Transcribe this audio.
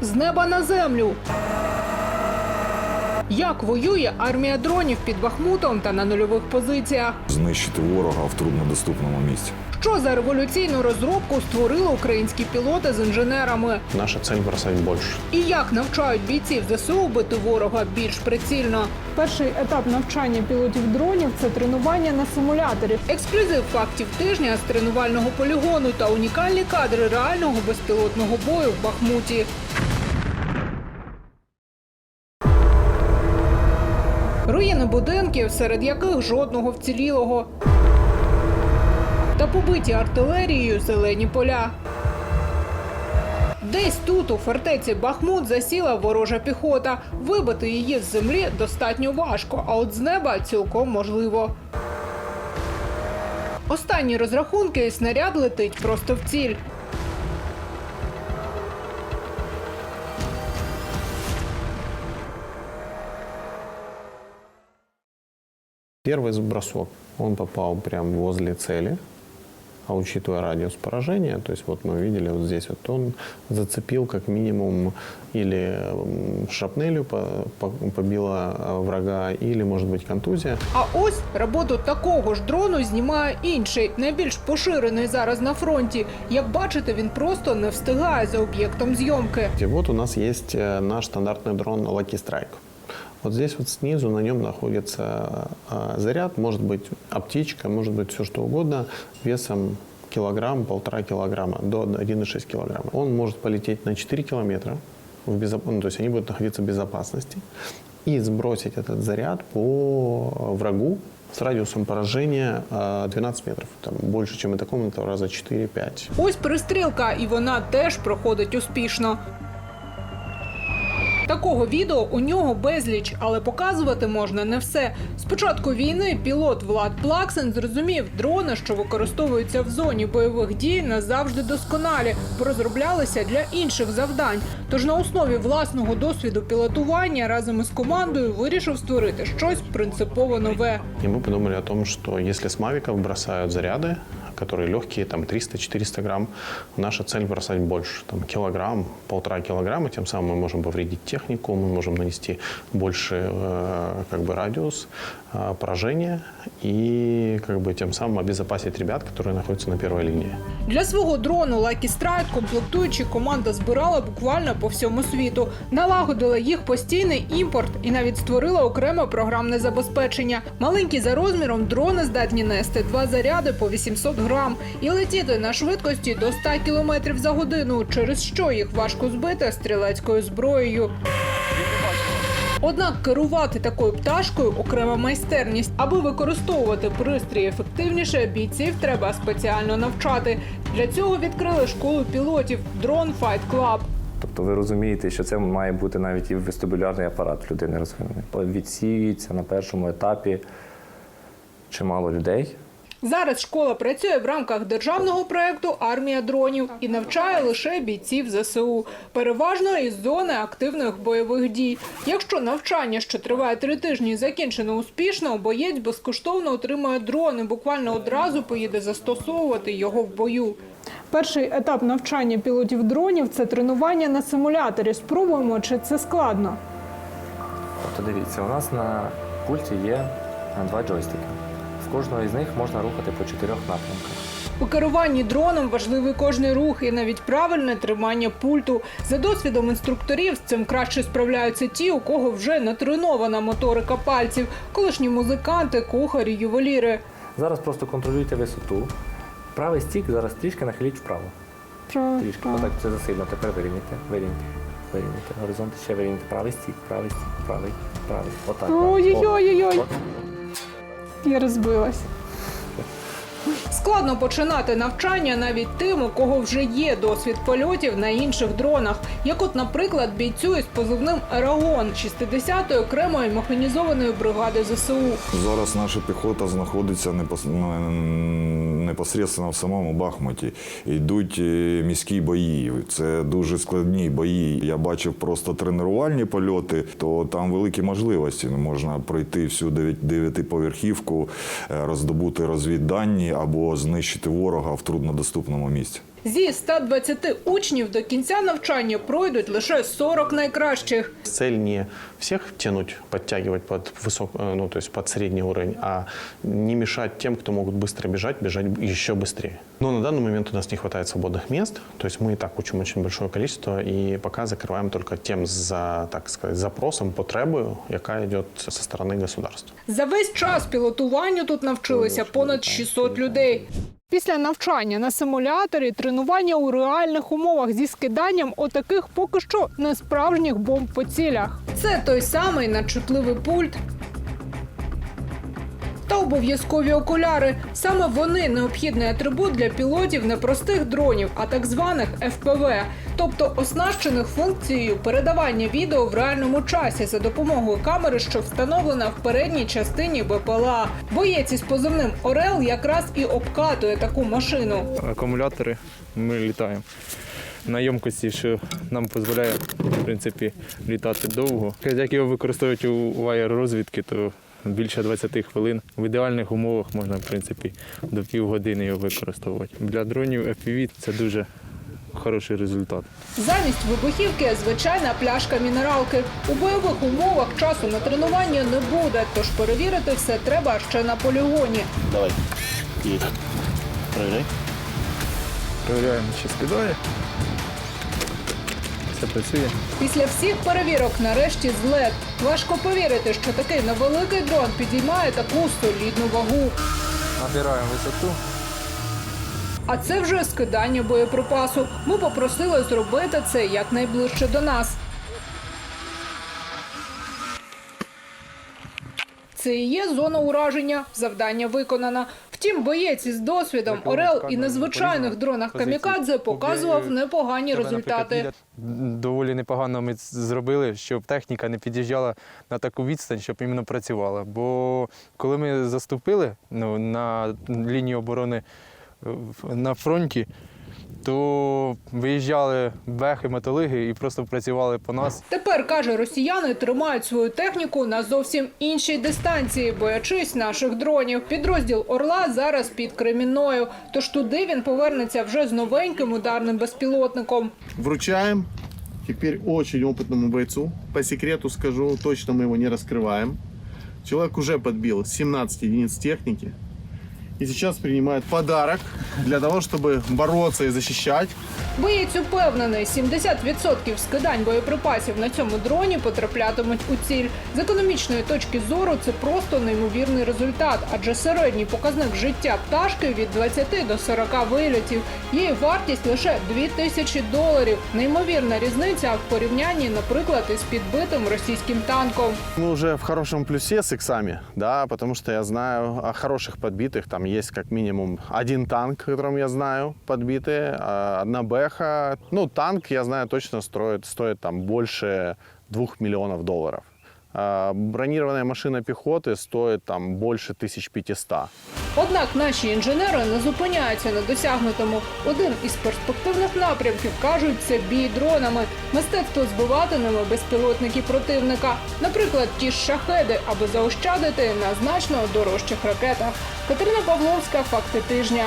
з неба на землю. Як воює армія дронів під Бахмутом та на нульових позиціях? знищити ворога в труднодоступному місці. Що за революційну розробку створили українські пілоти з інженерами? Наша цель бросать больше. І як навчають бійців ЗСУ бити ворога більш прицільно? Перший етап навчання пілотів дронів це тренування на симуляторі. Ексклюзив фактів тижня з тренувального полігону та унікальні кадри реального безпілотного бою в Бахмуті. Руїни будинків, серед яких жодного вцілілого. Та побиті артилерією зелені поля. Десь тут, у фортеці Бахмут, засіла ворожа піхота. Вибити її з землі достатньо важко, а от з неба цілком можливо. Останні розрахунки снаряд летить просто в ціль. Первый бросок, он попал прямо возле цели, а учитывая радиус поражения, то есть вот мы видели вот здесь вот он зацепил как минимум или м, шрапнелью по- по- побила а, врага, или может быть контузия. А ось роботу такого ж дрону знімає інший, найбільш поширений зараз на фронті. Як бачите, він просто не встигає за об'єктом зйомки. И вот у нас есть э, наш стандартный дрон Lucky Strike. Вот здесь вот снизу на нем находится э, заряд, может быть аптечка, может быть все что угодно, весом килограмм, полтора килограмма, до 1,6 килограмма. Он может полететь на 4 километра, в безоп- ну, то есть они будут находиться в безопасности, и сбросить этот заряд по э, врагу с радиусом поражения э, 12 метров. Там больше, чем это комната, раза 4-5. Ось перестрілка, і вона теж проходить успішно. Такого відео у нього безліч, але показувати можна не все. З початку війни пілот Влад Плаксен зрозумів, дрони, що використовуються в зоні бойових дій, назавжди досконалі, розроблялися для інших завдань. Тож на основі власного досвіду пілотування разом із командою вирішив створити щось принципово нове. И мы подумали о том, что если с мавиков бросают заряды, которые легкие, там 300-400 грамм, наша цель бросать больше, там килограмм, полтора килограмма, тем самым мы можем повредить технику, мы можем нанести больше э, как бы радиус э, поражения и как бы тем самым обезопасить ребят, которые находятся на первой линии. Для свого дрону Lucky Strike комплектуючі команда збирала буквально по всьому світу, налагодила їх постійний імпорт і навіть створила окреме програмне забезпечення. Маленькі за розміром дрони здатні нести два заряди по 800 грам і летіти на швидкості до 100 км за годину, через що їх важко збити стрілецькою зброєю. Однак керувати такою пташкою окрема майстерність. Аби використовувати пристрій ефективніше, бійців треба спеціально навчати. Для цього відкрили школу пілотів Drone Fight Club. Тобто ви розумієте, що це має бути навіть і вестибулярний апарат людини розвинений. Відсіюється на першому етапі чимало людей. Зараз школа працює в рамках державного проекту Армія дронів і навчає лише бійців ЗСУ, переважно із зони активних бойових дій. Якщо навчання, що триває три тижні, закінчено успішно, боєць безкоштовно отримує дрон і буквально одразу поїде застосовувати його в бою. Перший етап навчання пілотів дронів це тренування на симуляторі. Спробуємо, чи це складно. Тобто дивіться, у нас на пульті є два джойстики. Кожного із них можна рухати по чотирьох напрямках. У керуванні дроном важливий кожний рух і навіть правильне тримання пульту. За досвідом інструкторів з цим краще справляються ті, у кого вже натренована моторика пальців, колишні музиканти, кухарі, ювеліри. Зараз просто контролюйте висоту. Правий стік зараз трішки нахиліть вправо. Трішки. Отак це засильно. Тепер вирівняйте, вирівняйте, вирівняйте. Горизонт ще вирівняйте. Правий стік, правий стік, правий, правий. Отак. правий. Я розбилась. Складно починати навчання навіть тим, у кого вже є досвід польотів на інших дронах, як от, наприклад, бійцю із позивним Ерагон 60-ї окремої механізованої бригади ЗСУ. Зараз наша піхота знаходиться непос- ну, непосередньо в самому Бахмуті. Йдуть е, міські бої. Це дуже складні бої. Я бачив просто тренувальні польоти, то там великі можливості. Можна пройти всю дев'ятиповерхівку, е, роздобути розвіддані або знищити ворога в труднодоступному місці. Зі 120 учнів до кінця навчання пройдуть лише 40 найкращих. Цель не всех тянуть, подтягивать под высок, э, ну, то есть под средний уровень, а не мешать тем, кто могут быстро бежать, бежать еще быстрее. Но на данный момент у нас не хватает свободных мест, то есть мы и так учим очень большое количество, и пока закрываем только тем за, так сказать, запросом, потребою, яка идет со стороны государства. За весь час пілотуванню тут навчилися понад 600 людей. Після навчання на симуляторі тренування у реальних умовах зі скиданням отаких поки що несправжніх бомб по цілях. Це той самий надчутливий пульт. Обов'язкові окуляри. Саме вони необхідний атрибут для пілотів не простих дронів, а так званих FPV, тобто оснащених функцією передавання відео в реальному часі за допомогою камери, що встановлена в передній частині БПЛА. Боєць із позивним Орел якраз і обкатує таку машину. акумулятори ми літаємо на ємкості, що нам дозволяє в принципі, літати довго. Як його використовують у, аеророзвідки, то більше 20 хвилин. В ідеальних умовах можна в принципі, до півгодини його використовувати. Для дронів FPV це дуже хороший результат. Замість вибухівки звичайна пляшка мінералки. У бойових умовах часу на тренування не буде, тож перевірити все треба ще на полігоні. Давай. Есть. Проверяй. Перевіряємо, чи скидає. Все працює. Після всіх перевірок нарешті злет. Важко повірити, що такий невеликий дрон підіймає таку солідну вагу. Набираємо висоту. А це вже скидання боєприпасу. Ми попросили зробити це якнайближче до нас. Це і є зона ураження. Завдання виконано. Втім, боєць із досвідом Орел і незвичайних дронах камікадзе показував непогані результати. Доволі непогано ми зробили, щоб техніка не під'їжджала на таку відстань, щоб іменно працювала. Бо коли ми заступили ну, на лінію оборони е, на фронті, то виїжджали бехи, металиги і просто працювали по нас. Тепер каже, росіяни тримають свою техніку на зовсім іншій дистанції, боячись наших дронів. Підрозділ Орла зараз під Кремінною. Тож туди він повернеться вже з новеньким ударним безпілотником. Вручаем. Теперь очень опытному бойцу. По секрету скажу, точно мы его не раскрываем. Человек уже подбил 17 единиц техники. И сейчас принимает подарок для того, чтобы бороться и защищать. Боєць упевнений, 70% скидань боєприпасів на цьому дроні потраплятимуть у ціль. З економічної точки зору це просто неймовірний результат, адже середній показник життя пташки від 20 до 40 вильотів. Її вартість лише 2000 доларів. Неймовірна різниця в порівнянні, наприклад, із підбитим російським танком. Мы уже в хорошем плюсе с иксами, да, потому что я знаю о хороших подбитых. Там есть как минимум один танк, которым я знаю, подбитые, а одна бэха. Ну, танк, я знаю, точно строит, стоит там больше двух миллионов долларов. А бронированная машина пехоты стоит там больше 1500. Однак наші інженери не зупиняються на досягнутому. Один із перспективних напрямків кажуть, це бій дронами, мистецтво збивати ними безпілотники противника. Наприклад, ті ж шахеди, аби заощадити на значно дорожчих ракетах. Катерина Павловська, факти тижня.